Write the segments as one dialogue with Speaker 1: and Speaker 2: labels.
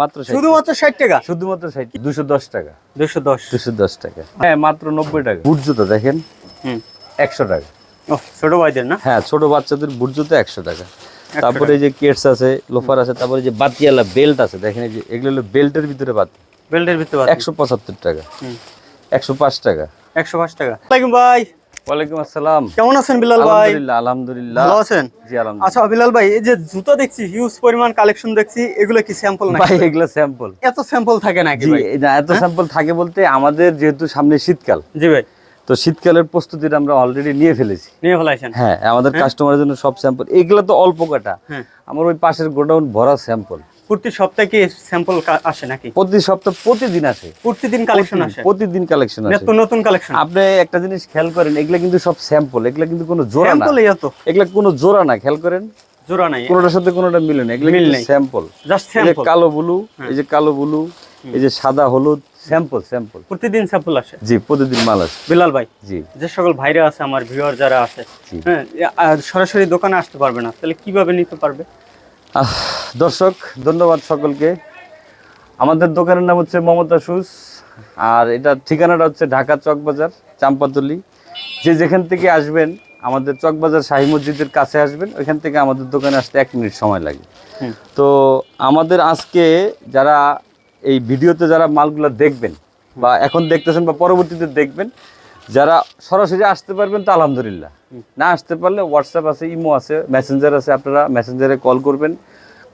Speaker 1: মাত্র
Speaker 2: শুধুমাত্র ষাট টাকা?
Speaker 1: শুধুমাত্র ষাট দুশো দশ টাকা।
Speaker 2: দুশো দশ।
Speaker 1: দুশো দশ টাকা। হ্যাঁ মাত্র নব্বই টাকা। বুট জুতো দেখেন?
Speaker 2: হুম।
Speaker 1: একশো টাকা।
Speaker 2: ও ছোট ভাইদের না?
Speaker 1: হ্যাঁ ছোট বাচ্চাদের বুট জুতো একশো টাকা। তারপরে যে কেটস আছে লোফার আছে তারপরে যে বাতিয়ালা বেল্ট আছে দেখেন যে এগুলো হলো বেল্টের ভিতরে বাতি।
Speaker 2: বেল্টের ভিতরে
Speaker 1: একশো পঁচাত্তর টাকা। একশো পাঁচ টাকা।
Speaker 2: একশো পাঁচ টাকা। ভাই।
Speaker 1: ওয়ালাইকুম আসসালাম।
Speaker 2: কেমন আছেন বিলাল ভাই?
Speaker 1: আলহামদুলিল্লাহ আলহামদুলিল্লাহ।
Speaker 2: ভালো আছেন?
Speaker 1: জি আলহামদুলিল্লাহ।
Speaker 2: আচ্ছা বিলাল ভাই এই যে জুতো দেখছি হিউজ পরিমাণ কালেকশন দেখছি এগুলো কি স্যাম্পল না
Speaker 1: ভাই এগুলো স্যাম্পল
Speaker 2: এত স্যাম্পল থাকে নাকি ভাই?
Speaker 1: এই না, এত স্যাম্পল থাকে বলতে আমাদের যেহেতু সামনে শীতকাল
Speaker 2: জি ভাই।
Speaker 1: তো শীতকালের প্রস্তুতিটা আমরা অলরেডি নিয়ে ফেলেছি।
Speaker 2: নিয়ে ফেলাইছেন?
Speaker 1: হ্যাঁ আমাদের কাস্টমারের জন্য সব স্যাম্পল এগুলো তো অল্প কাটা
Speaker 2: হ্যাঁ।
Speaker 1: আমার ওই পাশের গোডাউন ভরা স্যাম্পল
Speaker 2: প্রতি সপ্তাহে কি স্যাম্পল আসে নাকি?
Speaker 1: প্রতি সপ্তাহ প্রতিদিন আসে।
Speaker 2: প্রতিদিন কালেকশন আসে?
Speaker 1: প্রতিদিন কালেকশন আসে।
Speaker 2: নতুন নতুন কালেকশন
Speaker 1: আপনি একটা জিনিস খেয়াল করেন এগুলা কিন্তু সব স্যাম্পল এগুলা কিন্তু কোনো জোড়া না। এগুলা কোনো জোড়া না খেয়াল করেন।
Speaker 2: জোড়া নাই।
Speaker 1: কোনোটার সাথে কোনোটা মিলে না এগুলা কিন্তু স্যাম্পল
Speaker 2: জাস্ট স্যাম্পল
Speaker 1: কালো ব্লু এই যে কালো ব্লু এই যে সাদা হলুদ স্যাম্পল স্যাম্পল
Speaker 2: প্রতিদিন স্যাম্পল আসে।
Speaker 1: জি প্রতিদিন মাল আসে।
Speaker 2: বিলাল ভাই
Speaker 1: জি।
Speaker 2: যে সকল ভাইরা আছে আমার ভিউয়ার যারা আছে হ্যাঁ সরাসরি দোকানে আসতে পারবে না তাহলে কীভাবে নিতে পারবে?
Speaker 1: আহ, দর্শক ধন্যবাদ সকলকে। আমাদের দোকানের নাম হচ্ছে মমতা শুজ আর এটা ঠিকানাটা হচ্ছে ঢাকা চকবাজার চাম্পাতলি। যে যেখান থেকে আসবেন আমাদের চকবাজার শাহী মসজিদের কাছে আসবেন ওইখান থেকে আমাদের দোকানে আসতে এক মিনিট সময় লাগে। তো আমাদের আজকে যারা এই ভিডিওতে যারা মালগুলো দেখবেন বা এখন দেখতেছেন বা পরবর্তীতে দেখবেন যারা সরাসরি আসতে পারবেন তো আলহামদুলিল্লাহ। না আসতে পারলে হোয়াটসঅ্যাপ আছে ইমো আছে মেসেঞ্জার আছে আপনারা মেসেঞ্জারে কল করবেন।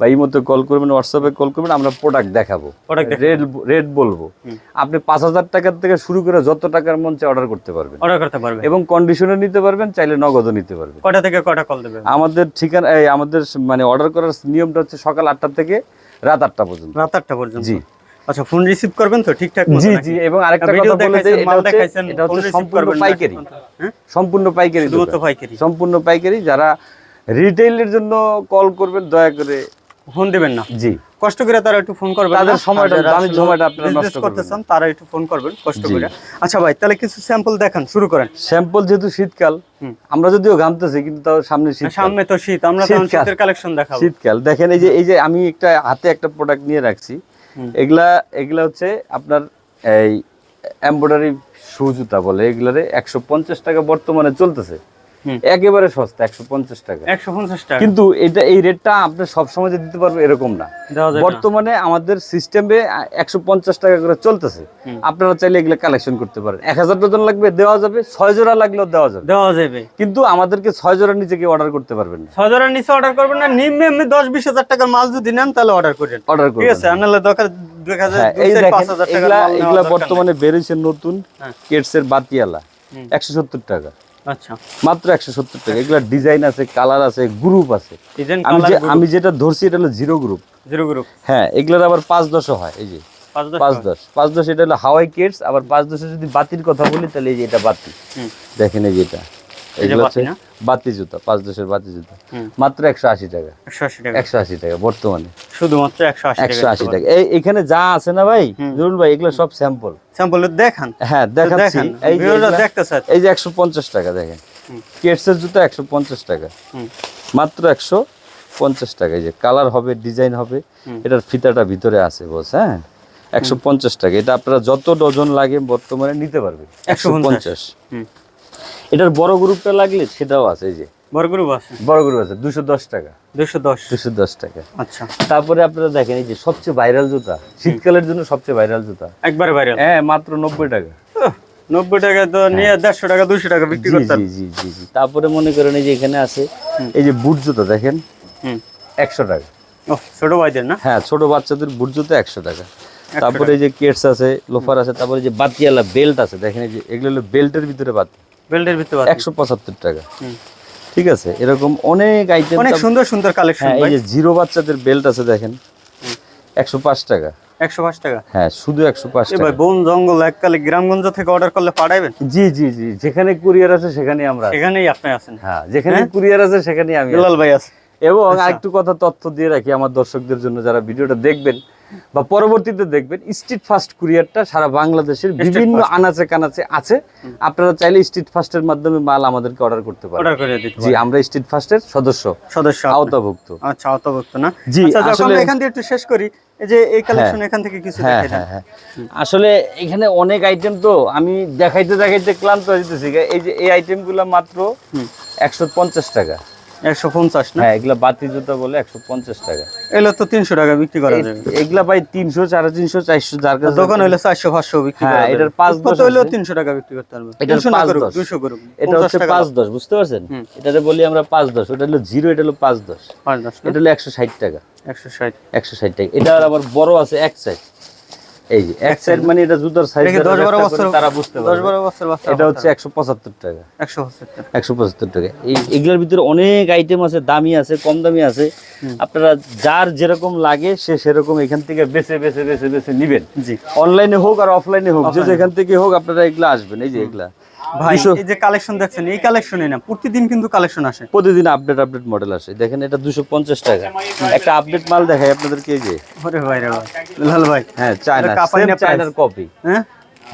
Speaker 1: বা ইমোতে কল করবেন হোয়াটসঅ্যাপে কল করবেন আমরা প্রোডাক্ট দেখাবো। রেট রেট বলব। আপনি পাঁচ হাজার টাকার থেকে শুরু করে যত টাকার মঞ্চে অর্ডার করতে পারবেন।
Speaker 2: অর্ডার করতে পারবেন।
Speaker 1: এবং কন্ডিশনে নিতে পারবেন চাইলে নগদও নিতে পারবেন।
Speaker 2: কটা থেকে কটা কল দেবে
Speaker 1: আমাদের ঠিকানা এই আমাদের মানে অর্ডার করার নিয়মটা হচ্ছে সকাল আটটা থেকে রাত আটটা পর্যন্ত।
Speaker 2: রাত আটটা পর্যন্ত।
Speaker 1: জি।
Speaker 2: আচ্ছা ফোন রিসিভ করবেন তো ঠিকঠাক
Speaker 1: জি জি এবং আরেকটা কথা বলে দেই, এটা
Speaker 2: মাল
Speaker 1: হচ্ছে-
Speaker 2: দেখাইছেন,
Speaker 1: এটা হচ্ছে সম্পূর্ণ পাইকারি।
Speaker 2: হ্যাঁ?
Speaker 1: সম্পূর্ণ পাইকারি
Speaker 2: পাইকারি?
Speaker 1: সম্পূর্ণ পাইকারি। যারা রিটেইলের জন্য কল করবেন দয়া করে
Speaker 2: ফোন দিবেন না?
Speaker 1: জি।
Speaker 2: কষ্ট করে তারা একটু ফোন করবেন
Speaker 1: তাদের সময়টা- দামি সময়টা আপনারা নষ্ট
Speaker 2: করতে চান তারা একটু ফোন করবেন কষ্ট করে। আচ্ছা ভাই তাহলে কিছু স্যাম্পল দেখান শুরু করেন।
Speaker 1: স্যাম্পল যেহেতু শীতকাল আমরা যদিও ঘামতেছি কিন্তু তাও সামনে শীতকাল।
Speaker 2: সামনে তো শীত আমরা তখন শীতের কালেকশন দেখাবো।
Speaker 1: শীতকাল। দেখেন এই যে এই যে আমি একটা হাতে একটা প্রোডাক্ট নিয়ে রাখছি। এগুলা এগুলা হচ্ছে আপনার এই এমব্রয়ডারি শু জুতা বলে এগুলারে একশো পঞ্চাশ টাকা বর্তমানে চলতেছে। একেবারে সস্তা একশো পঞ্চাশ টাকা।
Speaker 2: একশো পঞ্চাশ টাকা।
Speaker 1: কিন্তু এটা এই রেটটা আপনি সবসময় যে দিতে পারবেন এরকম না। বর্তমানে আমাদের সিস্টেমে একশো পঞ্চাশ টাকা করে চলতেছে। আপনারা চাইলে এগুলো কালেকশন করতে পারেন। এক হাজার ডজন লাগবে দেওয়া যাবে। ছয় জোড়া লাগলেও দেওয়া যাবে।
Speaker 2: দেওয়া যাবে।
Speaker 1: কিন্তু আমাদেরকে ছয় জোড়ার নিচে কেউ অর্ডার করতে পারবেন না।
Speaker 2: ছয় হাজারের নিচে অর্ডার করবেন না নিম্নে এমনি দশ বিশ হাজার টাকার মাল যদি নেন তাহলে অর্ডার করেন
Speaker 1: অর্ডার
Speaker 2: ঠিক
Speaker 1: করবেন
Speaker 2: আছে দরকার দুই হাজার
Speaker 1: হ্যাঁ,
Speaker 2: দরকার
Speaker 1: বর্তমানে বেরিয়েছে নতুন
Speaker 2: হ্যাঁ।
Speaker 1: কেটসের বাতিয়ালা। একশো সত্তর টাকা।
Speaker 2: আচ্ছা।
Speaker 1: মাত্র একশো সত্তর টাকা। এগুলা ডিজাইন আছে কালার আছে গ্রুপ আছে। আমি যে আমি যেটা ধরছি এটা হলো জিরো গ্রুপ
Speaker 2: জিরো গ্রুপ
Speaker 1: হ্যাঁ এগুলোর আবার পাঁচ দশও হয় এই যে।
Speaker 2: পাঁচ দশ
Speaker 1: পাঁচ দশ। এটা হলো হাওয়াই কেটস আবার পাঁচ দশে যদি বাতির কথা বলি তাহলে এই যে এটা বাতি। দেখেন এই যে এটা।
Speaker 2: এই যে
Speaker 1: এগুলো
Speaker 2: বাতি
Speaker 1: হচ্ছে বাতি জুতা পাঁচ দশের বাতি জুতা। মাত্র একশো আশি টাকা।
Speaker 2: একশো আশি টাকা।
Speaker 1: বর্তমানে।
Speaker 2: শুধুমাত্র একশো আশি
Speaker 1: একশো
Speaker 2: টাকা
Speaker 1: আশি টাকা। এই এখানে যা আছে না ভাই
Speaker 2: হুম।
Speaker 1: ভাই এগুলো সব স্যাম্পল
Speaker 2: স্যাম্পল দেখান।
Speaker 1: হ্যাঁ দেখাচ্ছি। এই যে এই যে একশো পঞ্চাশ টাকা দেখেন। কেটসের জুতো একশো পঞ্চাশ টাকা। মাত্র একশো পঞ্চাশ টাকা। এই যে কালার হবে ডিজাইন হবে এটার ফিতাটা ভিতরে আছে বস হ্যাঁ? একশো পঞ্চাশ টাকা। এটা আপনারা যত ডজন লাগে বর্তমানে নিতে পারবেন। একশো পঞ্চাশ। এটার বড় গ্রুপটা লাগলে সেটাও আছে এই যে।
Speaker 2: বড় গ্রুপ আছে?
Speaker 1: বড় গ্রুপ আছে দুশো দশ টাকা।
Speaker 2: দুশো দশ?
Speaker 1: দুশো দশ টাকা।
Speaker 2: আচ্ছা।
Speaker 1: তারপরে আপনারা দেখেন এই যে সবচেয়ে ভাইরাল জুতা শীতকালের জন্য সবচেয়ে ভাইরাল জুতা।
Speaker 2: একবারে ভাইরাল?
Speaker 1: হ্যাঁ মাত্র নব্বই টাকা।
Speaker 2: নব্বই টাকা তো নিয়ে দেড়শো টাকা দুশো টাকা বিক্রি
Speaker 1: জি জি জি তারপরে মনে করেন এই যে এখানে আছে এই যে বুট জুতো দেখেন একশো টাকা।
Speaker 2: ও ছোট ভাইদের না?
Speaker 1: হ্যাঁ ছোট বাচ্চাদের বুট জুতো একশো টাকা। তারপরে এই যে কেটস আছে লোফার আছে তারপরে যে বাতিয়ালা বেল্ট আছে দেখেন এই যে এগুলো হলো বেল্টের ভিতরে বাতি।
Speaker 2: বেল্টের ভিতরে আছে।
Speaker 1: একশো পঁচাত্তর টাকা। ঠিক আছে এরকম অনেক আইটেম
Speaker 2: অনেক সুন্দর সুন্দর কালেকশন
Speaker 1: হ্যাঁ এই যে জিরো বাচ্চাদের বেল্ট আছে দেখেন একশো পাঁচ টাকা।
Speaker 2: একশো পাঁচ টাকা?
Speaker 1: হ্যাঁ শুধু একশো পাঁচ
Speaker 2: এ
Speaker 1: টাকা।
Speaker 2: ভাই বন জঙ্গল এককালে গ্রামগঞ্জ থেকে অর্ডার করলে পাঠাবেন
Speaker 1: জি জি জি যেখানে কুরিয়ার আছে সেখানে আমরা।
Speaker 2: সেখানেই আপনি আছেন।
Speaker 1: হ্যাঁ যেখানে কুরিয়ার আছে সেখানে আমি।
Speaker 2: বিলাল ভাই আছে।
Speaker 1: এবং আরেকটু কথা তথ্য দিয়ে রাখি আমার দর্শকদের জন্য যারা ভিডিওটা দেখবেন বা পরবর্তীতে দেখবেন স্ট্রিট ফাস্ট কুরিয়ারটা সারা বাংলাদেশের বিভিন্ন আনাচে কানাচে আছে। আপনারা চাইলে স্ট্রিট ফাস্টের মাধ্যমে মাল আমাদেরকে অর্ডার করতে পারেন।
Speaker 2: অর্ডার করে দিতে
Speaker 1: জি আমরা স্ট্রিট ফাস্টের সদস্য।
Speaker 2: সদস্য
Speaker 1: আওতাভুক্ত।
Speaker 2: আচ্ছা অতভুক্ত না?
Speaker 1: জি,
Speaker 2: আচ্ছা
Speaker 1: আসলে-
Speaker 2: এখান দিয়ে একটু শেষ করি এই যে এই কালেকশন এখান থেকে কিছু
Speaker 1: হ্যাঁ
Speaker 2: দেখাই
Speaker 1: হ্যাঁ হ্যাঁ। আসলে এখানে অনেক আইটেম তো আমি দেখাইতে দেখাইতে ক্লান্ত হয়ে যেতেছি এই যে এই আইটেমগুলো মাত্র
Speaker 2: হুম।
Speaker 1: একশো পঞ্চাশ টাকা।
Speaker 2: একশো পঞ্চাশ না?
Speaker 1: হ্যাঁ এগুলা বাতি জুতা বলে একশো পঞ্চাশ টাকা।
Speaker 2: এগুলো তো তিনশো টাকা বিক্রি করা যাবে।
Speaker 1: এই- এগুলা ভাই তিনশো সাড়ে তিনশো চারশো যার কাছে
Speaker 2: দোকান হইলে চারশো পাঁচশো বিক্রি
Speaker 1: হ্যাঁ, এটার পাঁচ দশ
Speaker 2: হইলেও তিনশো টাকা বিক্রি করতে পারবে।
Speaker 1: এটার
Speaker 2: না করুক
Speaker 1: দুশো।
Speaker 2: করুক
Speaker 1: এটা হচ্ছে পাঁচ দশ বুঝতে পারছেন। এটাতে বলি আমরা পাঁচ দশ ওটা হলো জিরো এটা হলো পাঁচ দশ।
Speaker 2: পাঁচ দশ
Speaker 1: এটা হলো একশো ষাট টাকা।
Speaker 2: একশো ষাট।
Speaker 1: একশো ষাট টাকা। এটা আবার বড় আছে এক সাইড এই যে এক সাইড মানে এটা জুতার সাইজ
Speaker 2: দেখি দশ বারো বছর
Speaker 1: তারা বুঝতে
Speaker 2: দশ
Speaker 1: পারবে
Speaker 2: বারো বছর বাচ্চা
Speaker 1: এটা হচ্ছে একশো পঁচাত্তর টাকা। এই এগুলোর ভিতরে অনেক আইটেম আছে দামি আছে কম দামি আছে। আপনারা যার যেরকম লাগে সে সেরকম এখান থেকে বেছে বেছে বেছে বেছে নিবেন।
Speaker 2: জি।
Speaker 1: অনলাইনে হোক আর অফলাইনে হোক যে যেখান থেকে হোক আপনারা এগুলা আসবেন। এই যে এগুলা।
Speaker 2: ভাই এই যে কালেকশন দেখছেন এই কালেকশনই না প্রতিদিন কিন্তু কালেকশন আসে।
Speaker 1: প্রতিদিন আপডেট আপডেট মডেল আসে। দেখেন এটা দুশো পঞ্চাশ টাকা। একটা আপডেট মাল দেখাই আপনাদেরকে এই যে।
Speaker 2: ওরে ভাই রে ভাই। লাল ভাই।
Speaker 1: হ্যাঁ চায়না
Speaker 2: এটা
Speaker 1: চায়নার কপি
Speaker 2: হ্যাঁ?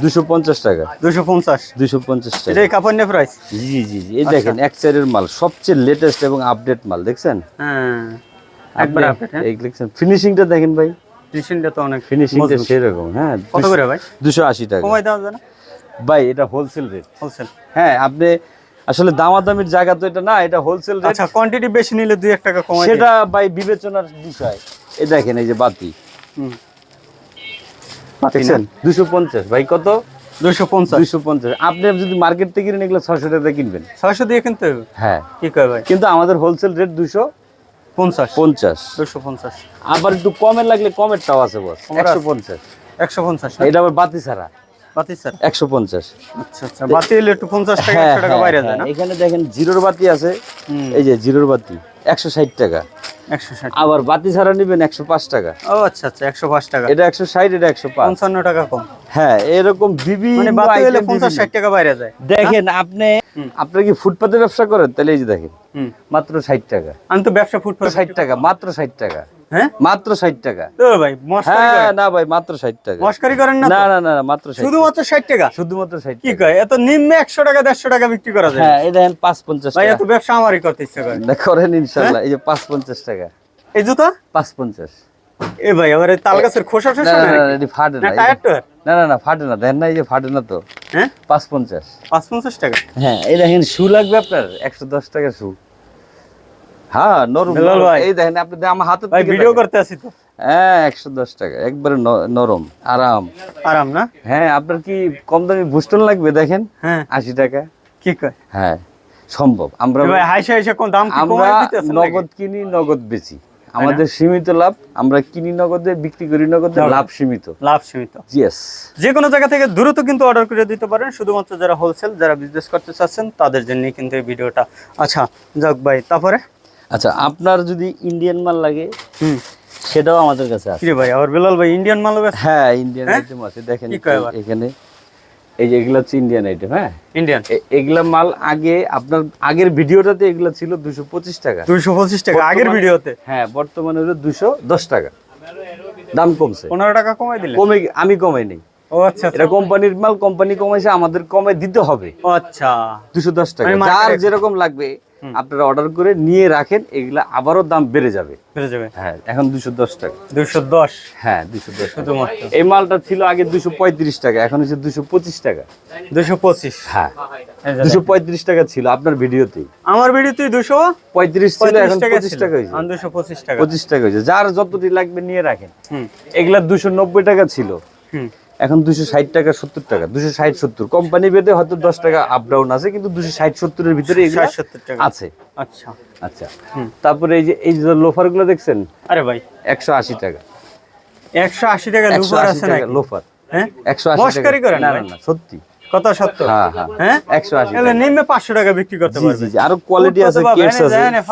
Speaker 1: দুশো পঞ্চাশ টাকা।
Speaker 2: দুশো পঞ্চাশ।
Speaker 1: দুশো পঞ্চাশ টাকা।
Speaker 2: এটাই কাপড় প্রাইস
Speaker 1: জি জি জি। এই দেখেন এক সাইডের মাল সবচেয়ে লেটেস্ট এবং আপডেট মাল দেখছেন?
Speaker 2: হ্যাঁ। একবার আপডেট হ্যাঁ।
Speaker 1: এই দেখছেন ফিনিশিংটা দেখেন ভাই।
Speaker 2: মেশিনটা তো অনেক
Speaker 1: ফিনিশিংটা
Speaker 2: মজবুত।
Speaker 1: সেরকম হ্যাঁ।
Speaker 2: কত করে ভাই?
Speaker 1: দুশো আশি টাকা।
Speaker 2: কমাই দেওয়া যায় না?
Speaker 1: ভাই এটা হোলসেল রেট
Speaker 2: হোলসেল
Speaker 1: হ্যাঁ আপনি আসলে দামাদামির জায়গা তো এটা না এটা হোলসেল রেট
Speaker 2: আচ্ছা কোয়ান্টিটি বেশি নিলে দুই এক টাকা কমাই
Speaker 1: সেটা ভাই বিবেচনার বিষয়। এই দেখেন এই যে বাতি।
Speaker 2: হুম।
Speaker 1: দেখছেন? দুশো পঞ্চাশ। ভাই কত?
Speaker 2: দুশো পঞ্চাশ।
Speaker 1: দুশো পঞ্চাশ। আপনি যদি মার্কেট থেকে কিনেন এগুলো ছশো টাকা কিনবেন।
Speaker 2: ছয়শো দিয়ে কিনতে হবে?
Speaker 1: হ্যাঁ।
Speaker 2: কি কয় ভাই?
Speaker 1: কিন্তু আমাদের হোলসেল রেট দুশো
Speaker 2: পঞ্চাশ।
Speaker 1: পঞ্চাশ।
Speaker 2: দুশো পঞ্চাশ।
Speaker 1: আবার একটু কমের লাগলে কমেরটাও আছে বস
Speaker 2: কমের
Speaker 1: একশো
Speaker 2: আছে?
Speaker 1: পঞ্চাশ।
Speaker 2: একশো পঞ্চাশ
Speaker 1: এটা আবার বাতি ছাড়া।
Speaker 2: বাতি স্যার? আচ্ছা আচ্ছা বাতি একটু টাকা
Speaker 1: হ্যাঁ,
Speaker 2: একশো টাকা
Speaker 1: হ্যাঁ,
Speaker 2: বাইরে
Speaker 1: হ্যাঁ।
Speaker 2: যায় না?
Speaker 1: এখানে দেখেন জিরোর বাতি আছে। এই যে জিরোর বাতি একশো ষাট টাকা।
Speaker 2: একশো ষাট।
Speaker 1: আবার বাতি ছাড়া নিবেন একশো পাঁচ টাকা।
Speaker 2: ও আচ্ছা আচ্ছা একশো পাঁচ টাকা।
Speaker 1: এটা একশো ষাট এটা একশো পাঁচ।
Speaker 2: পঞ্চান্ন টাকা কম।
Speaker 1: হ্যাঁ এরকম বিভিন্ন
Speaker 2: মানে বাতি টাকা বাইরে যায়।
Speaker 1: দেখেন আপনি
Speaker 2: হুম।
Speaker 1: আপনার কি ফুটপাতে ব্যবসা করেন? তাহলে এই যে দেখেন মাত্র ষাট টাকা।
Speaker 2: আমি তো ব্যবসা ফুটপাত
Speaker 1: ষাট টাকা মাত্র ষাট টাকা।
Speaker 2: হ্যাঁ?
Speaker 1: মাত্র ষাট টাকা।
Speaker 2: তো ভাই মস্কারি
Speaker 1: হ্যাঁ না ভাই মাত্র টাকা।
Speaker 2: মস্কারি করেন না
Speaker 1: না না না না, মাত্র ষাট
Speaker 2: শুধুমাত্র টাকা?
Speaker 1: শুধুমাত্র ষাট
Speaker 2: কি কয় এত নিম্নে একশো টাকা দেড়শো টাকা বিক্রি করা যায়?
Speaker 1: হ্যাঁ এই দেখেন পাঁচ পঞ্চাশ
Speaker 2: ভাই
Speaker 1: টাকা।
Speaker 2: এত ব্যবসা আমারই করতে ইচ্ছা করে।
Speaker 1: না, করেন ইনশাল্লাহ এই যে পাঁচ পঞ্চাশ টাকা।
Speaker 2: এই জুতা?
Speaker 1: পাঁচ পঞ্চাশ।
Speaker 2: এ ভাই তাল গাছের খোসা
Speaker 1: না না না, ফাটে
Speaker 2: না
Speaker 1: না
Speaker 2: টায়ার টায়ার
Speaker 1: না না না ফাটে না দেখেন না এই যে ফাটে না তো।
Speaker 2: হ্যাঁ?
Speaker 1: পাঁচ পঞ্চাশ।
Speaker 2: পাঁচ পঞ্চাশ টাকা?
Speaker 1: হ্যাঁ এই দেখেন শু লাগবে আপনার একশো দশ টাকা শু। হ্যাঁ নরম। এই দেখেন আপনি আমার হাতে
Speaker 2: ভিডিও করতে আসি তো?
Speaker 1: হ্যাঁ একশো দশ টাকা একবারে নরম আরাম।
Speaker 2: আরাম না?
Speaker 1: হ্যাঁ আপনার কি কম দামি বুস্টন লাগবে দেখেন?
Speaker 2: হ্যাঁ।
Speaker 1: আশি টাকা।
Speaker 2: কি কয়?
Speaker 1: হ্যাঁ সম্ভব। আমরা
Speaker 2: দাম?
Speaker 1: নগদ কিনি নগদ বেচি। আমাদের সীমিত লাভ আমরা কিনি নগদে বিক্রি করি নগদে লাভ। সীমিত।
Speaker 2: লাভ সীমিত।
Speaker 1: ইয়েস
Speaker 2: যে কোনো জায়গা থেকে দ্রুত কিন্তু অর্ডার করে দিতে পারেন। শুধুমাত্র যারা হোলসেল যারা বিজনেস করতে চাচ্ছেন তাদের জন্য কিন্তু এই ভিডিওটা। আচ্ছা যাক ভাই তারপরে?
Speaker 1: আচ্ছা আপনার যদি ইন্ডিয়ান মাল লাগে
Speaker 2: হুম।
Speaker 1: সেটাও আমাদের কাছে আছে।
Speaker 2: ভাই আবার বিলাল ভাই ইন্ডিয়ান মালও বেশ
Speaker 1: হ্যাঁ ইন্ডিয়ান? আইটেম আছে। দেখেন? এখানে। এই যে এগুলা হচ্ছে ইন্ডিয়ান আইটেম হ্যাঁ?
Speaker 2: ইন্ডিয়ান
Speaker 1: এগুলা মাল আগে আপনার আগের ভিডিওটাতে এগুলা ছিল দুশো পঁচিশ টাকা।
Speaker 2: দুশো পঁচিশ টাকা আগের ভিডিওতে?
Speaker 1: হ্যাঁ বর্তমানে হলো দুশো দশ টাকা। দাম কমছে।
Speaker 2: পনেরো টাকা কমাই দিলে
Speaker 1: কমে আমি কমাই নেই।
Speaker 2: ও আচ্ছা আচ্ছা।
Speaker 1: এটা কোম্পানির মাল কোম্পানি কমাইছে আমাদের কমাই দিতে হবে।
Speaker 2: আচ্ছা।
Speaker 1: দুশো দশ টাকা।
Speaker 2: মানে
Speaker 1: যার যেরকম লাগবে আপনারা অর্ডার করে নিয়ে রাখেন এগুলা আবারও দাম বেড়ে যাবে।
Speaker 2: বেড়ে যাবে।
Speaker 1: হ্যাঁ এখন দুশো দশ টাকা।
Speaker 2: দুইশো দশ?
Speaker 1: হ্যাঁ দুশো দশ এই মালটা ছিল আগে দুশো পঁয়ত্রিশ টাকা এখন হচ্ছে দুশো পঁচিশ টাকা।
Speaker 2: দুশো পঁচিশ?
Speaker 1: হ্যাঁ। দুশো পঁয়ত্রিশ টাকা ছিল আপনার ভিডিওতেই।
Speaker 2: আমার ভিডিওতে দুশো
Speaker 1: পঁয়ত্রিশ ছিল এখন পঁচিশ টাকা হয়েছে।
Speaker 2: দুশো পঁচিশ টাকা।
Speaker 1: পঁচিশ টাকা হয়েছে। যার যতটি লাগবে নিয়ে রাখেন। এগুলা দুশো নব্বই টাকা ছিল।
Speaker 2: হুম।
Speaker 1: এখন দুশো ষাট টাকা সত্তর টাকা। দুশো ষাট সত্তর। কোম্পানি বেঁধে হয়তো দশ টাকা আপ ডাউন আছে কিন্তু দুশো ষাট সত্তরের ভিতরে আছে।
Speaker 2: আচ্ছা।
Speaker 1: আচ্ছা। তারপরে এই যে এই যে লোফারগুলো দেখছেন?
Speaker 2: আরে ভাই।
Speaker 1: একশো আশি টাকা।
Speaker 2: একশো আশি টাকা
Speaker 1: আশি
Speaker 2: আছে
Speaker 1: লোফার।
Speaker 2: হ্যাঁ?
Speaker 1: একশো আশি টাকা। না না না সত্যি।
Speaker 2: কত সত্তর
Speaker 1: হ্যাঁ হ্যাঁ। একশো আশি
Speaker 2: এগুলো নিম্নে পাঁচশো টাকা বিক্রি করতে পারবে
Speaker 1: আরও কোয়ালিটি আছে কেটস